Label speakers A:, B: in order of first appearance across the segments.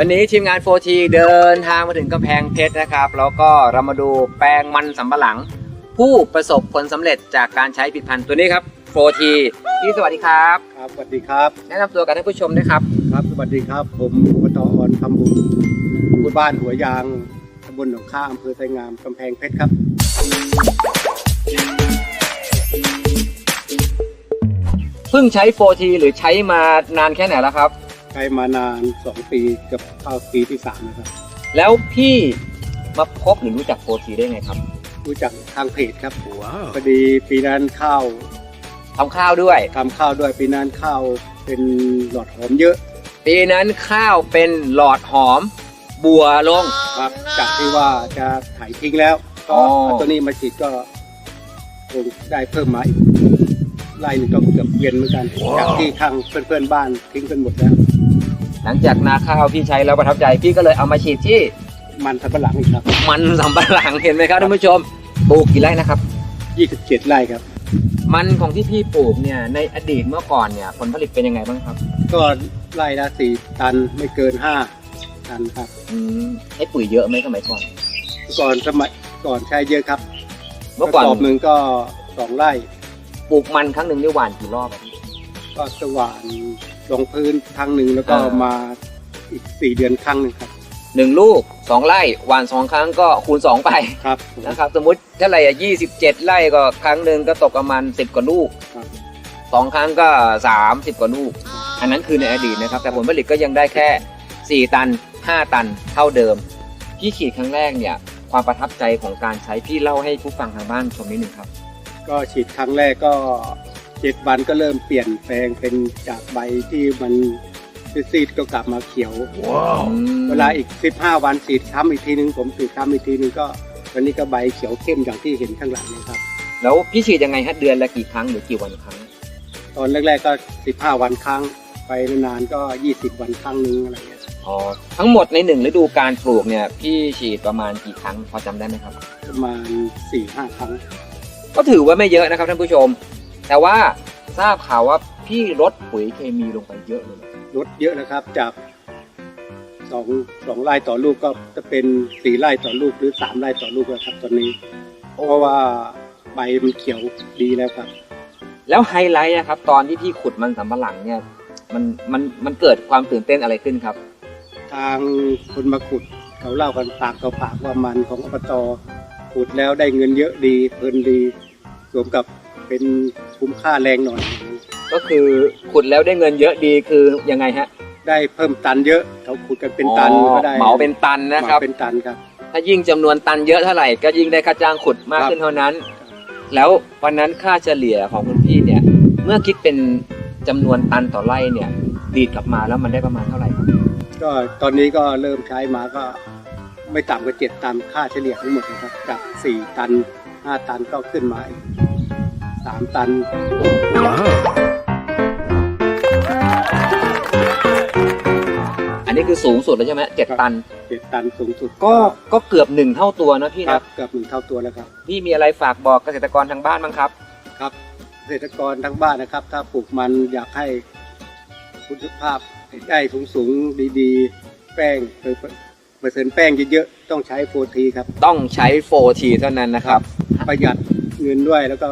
A: วันนี้ทีมงาน 4T เดินทางมาถึงกำแพงเพชรนะครับ แล้วก็เรามาดูแปลงมันสำปะหลัง ผู้ประสบผลสำเร็จจากการใช้ผลิตภัณฑ์ตัวนี้ครับ 4T พี่สวัสดีครับ
B: ครับสวัสดีครับ
A: แนะนำตัวกับท่านผู้ชมด้วยครับ
B: ครับสวัสดีครับ ผมอบตอ่อนคำบุญผู้บ้านหัวยางตำบลหนองข้าอำเภอไทยงามกำแพงเพชรครับ
A: เพิ่งใช้ 4T หรือใช้มานานแค่ไหนแล้วครับ
B: ใช้มานาน 2 ปีเกับเข้าปีที่3นะครับ
A: แล้วพี่มาพบหรือรู้จัก 4T ได้ไงครับ
B: รู้จักทางเพจครับพอดีปีนั้นข้าว
A: ทำข้าวด้วย
B: ทำข้าวด้วยปีนั้นข้าวเป็นหลอดหอมเยอะ
A: ปีนั้นข้าวเป็นหลอดหอม บัวลง
B: ครับ จากที่ว่าจะถ่ายทิ้งแล้วก็
A: อ๋อ
B: เอาตัวนี้มาฉีดก็คงได้เพิ่มมาอีกไร่หนึ่งก็เกือบเวียนเหมือนกัน จากที่ทางเพื่อนๆบ้านทิ้งกันหมดแล้ว
A: หลังจากนาข้าวพี่ใช้แล้วประทับใจพี่ก็เลยเอามาฉีดที่
B: มันสับปะหลังอีกครับ
A: มันสำปะหลังเห็นไหมครับท่านผู้ชมปลูกกี่ไร่นะครับ
B: 27 ไร่ครับ
A: มันของที่พี่ปลูกเนี่ยในอดีตเมื่อก่อนเนี่ยผลผลิตเป็นยังไงบ้างครับ
B: ก็ไร่ละสี่ตันไม่เกินห้าตันครับ
A: อืมให้ปุ๋ยเยอะไหมสมัยก่อน
B: ก่อนสมัยก่อนใช้เยอะครับ
A: เมื่อก่อน
B: ระสอบหนึ่งก็สองไร่
A: ปลูกมันครั้งหนึ่งได้หวานกี่รอบอะพี่
B: ก็สว่านลงพื้นครั้งหนึ่งแล้วก็
A: อ่าม
B: มาอีกสี่เดือนครั้งหนึ่งครับ
A: หนึ่งลูกสองไร่หวานสองครั้งก็คูณสองไป
B: ครับ
A: นะครับสมมติเท่าไหร่อะยี่สิบเจ็ดไร่ก็ครั้งหนึ่งก็ตกประมาณสิบกว่าลูก
B: ครับ
A: สองครั้งก็สามสิบกว่าลูก อันนั้นคือในอดีตนะครับ แต่ผลผลิตก็ยังได้แค่สี่ตันห้าตันเท่าเดิม พี่ขีดครั้งแรกเนี่ย ความประทับใจของการใช้พี่เล่าให้ผู้ฟังทางบ้านชมนิดหนึ่งครับ
B: ก็ฉีดครั้งแรกก็ เจ็ดวันก็เริ่มเปลี่ยนแปลงเป็นจากใบที่มันซีดๆก็กลับมาเขียว เวลาอีก 15 วันฉีดซ้ำอีกทีนึงผมฉีดซ้ำอีกทีนึงก็วันนี้ก็ใบเขียวเข้มอย่างที่เห็นข้างหลังเลยครับ
A: แล้วพี่ฉีดยังไงฮะเดือนละกี่ครั้งหรือกี่วันครั้ง
B: ตอนแรกๆก็ 15 วันครั้ง ไปนานๆก็ 20 วันครั้งนึงอะไรเงี้ย
A: อ๋อทั้งหมดในหนึ่งฤดูการปลูกเนี่ยพี่ฉีดประมาณกี่ครั้งพอจำได้ไหมครับ
B: ประมาณ4-5ครั้ง
A: ก็ถือว่าไม่เยอะนะครับท่านผู้ชม แต่ว่าทราบข่าวว่าพี่ลดปุ๋ยเคมีลงไปเยอะเลย
B: ลดเยอะนะครับจากสองสองไร่ต่อลูกก็จะเป็นสี่ไร่ต่อลูกหรือสามไร่ต่อลูกแล้วครับตอนนี้ เพราะว่าใบมันเขียวดีแล้วครับ
A: แล้วไฮไลท์นะครับ ตอนที่พี่ขุดมันสำปะหลังเนี่ย มันมันมันเกิดความตื่นเต้นอะไรขึ้นครับ
B: ทางคนมาขุดเขาเล่ากันปากต่อปากว่ามันของอบตขุดแล้วได้เงินเยอะดีเพลินดีสวมกับ เป็นคุ้มค่าแรงหน่อย
A: ก็คือขุดแล้วได้เงินเยอะดีคือยังไงฮะ
B: ได้เพิ่มตันเยอะเขาขุดกันเป็นตัน
A: อ๋อ
B: ก็ได้
A: เหมาเป็นตันนะครับ
B: เหมาเป็นตันครับ
A: ถ้ายิ่งจำนวนตันเยอะเท่าไหร่ก็ยิ่งได้ค่าจ้างขุดมาก
B: ครับ
A: ขึ้นเท่านั้น แล้ววันนั้นค่าเฉลี่ยของคุณพี่เนี่ย เมื่อคิดเป็นจำนวนตันต่อไร่เนี่ย ดีดกลับมาแล้วมันได้ประมาณเท่าไหร่ครับ
B: ก็ตอนนี้ก็เริ่มใช้มาก็ไม่ต่ำกว่าเจ็ดตันค่าเฉลี่ยทั้งหมดนะครับจากสี่ตันห้าตันก็ขึ้นมาอีก สามตัน
A: อันนี้คือสูงสุดแล้วใช่ไหมเจ็ด
B: ครับ
A: ตัน
B: เจ็ดตันสูงสุด
A: ก็ก็เกือบหนึ่งเท่าตัวนะพี่
B: ครั
A: นะ
B: บเกือบหนึ่งเท่าตัวแล้วครับ
A: พี่มีอะไรฝากบอกเกษตรกรทางบ้านบ้างครับ
B: ครับเกษตรกรทั้งบ้านนะครับ ถ้าปลูกมันอยากให้คุณภาพได้สูงสูงๆดีๆ แป้งเปอร์เปอร์เซ็นต์แป้งเยอะๆต้องใช้โฟทีครับ
A: ต้องใช้ 4T เท่านั้นนะครับ
B: ประหยัดเงินด้วยแล้วก็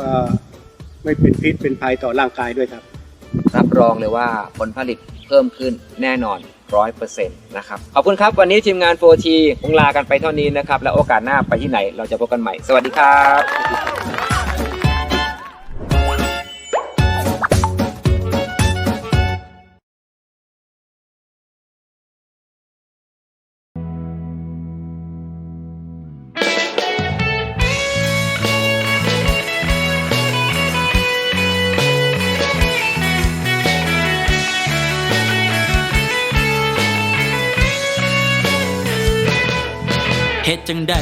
B: ไม่เป็นพิษเป็นภัยต่อร่างกายด้วยครับ
A: รับรองเลยว่าผลผลิตเพิ่มขึ้นแน่นอนร้อยเปอร์เซ็นต์นะครับ ขอบคุณครับ วันนี้ทีมงาน 4T คงลากันไปเท่านี้นะครับ แล้วโอกาสหน้าไปที่ไหนเราจะพบกันใหม่ สวัสดีครับ
C: เฮ็ดจังใด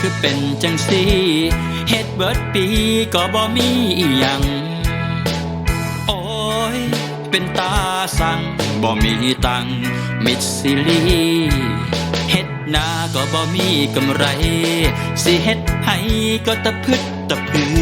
C: คือเป็นจังซี่เฮ็ดเบิดปีก็บ่มีอีหยัง โอ้ย เป็นตาสั่งบ่มีตังมิดซิลีเฮ็ดนาก็บ่มีกำไร สิเฮ็ดให้ก็ตะพึดตะพือ